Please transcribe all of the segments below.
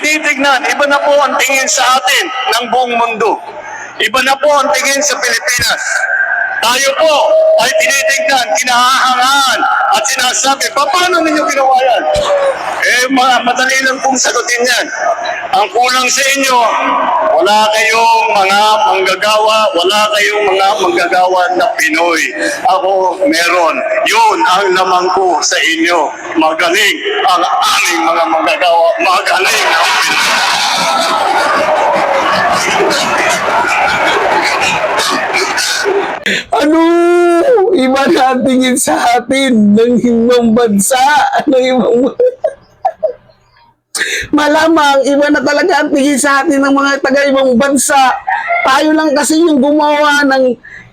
tinitignan, iba na po ang tingin sa atin ng buong mundo. Iba na po ang tingin sa Pilipinas. Tayo po ay tinitignan, kinahahangaan at sinasabi, paano ninyo ginawa yan? Eh, ma- madali lang pong sagutin yan. Ang kulang sa inyo, wala kayong mga manggagawa, wala kayong mga manggagawa na Pinoy. Ako, meron. Yun ang lamang ko sa inyo. Magaling ang aming mga manggagawa. Magaling ang Pinoy. Ano? Iba na tingin sa atin ng ibang bansa. Ng ibang... Malamang, iba na talaga ang tingin sa atin ng mga taga-ibang bansa. Tayo lang kasi yung gumawa ng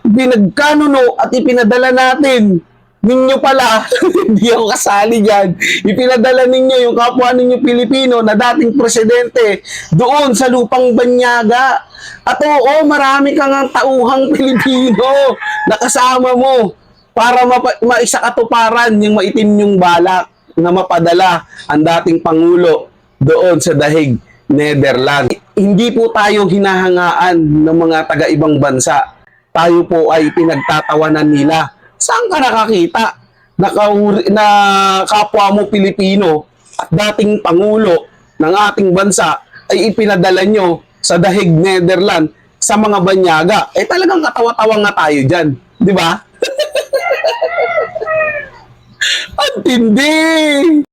pinagkanuno at ipinadala natin. Ninyo pala, hindi ako kasali dyan. Ipinadala ninyo yung kapwa ninyo Pilipino na dating presidente doon sa lupang Banyaga. At oo, marami kang ang tauhang Pilipino na kasama mo para mapa- maisakatuparan yung maitim yung balak na mapadala ang dating Pangulo doon sa Dahig, Netherlands. Hindi po tayo hinahangaan ng mga taga-ibang bansa. Tayo po ay pinagtatawanan nila. Saan ka nakakita na, na kapwa mo Pilipino at dating Pangulo ng ating bansa ay ipinadala nyo sa Dahig, Netherlands sa mga banyaga? Eh talagang katawa-tawa nga tayo dyan. Di ba? Ang tindi!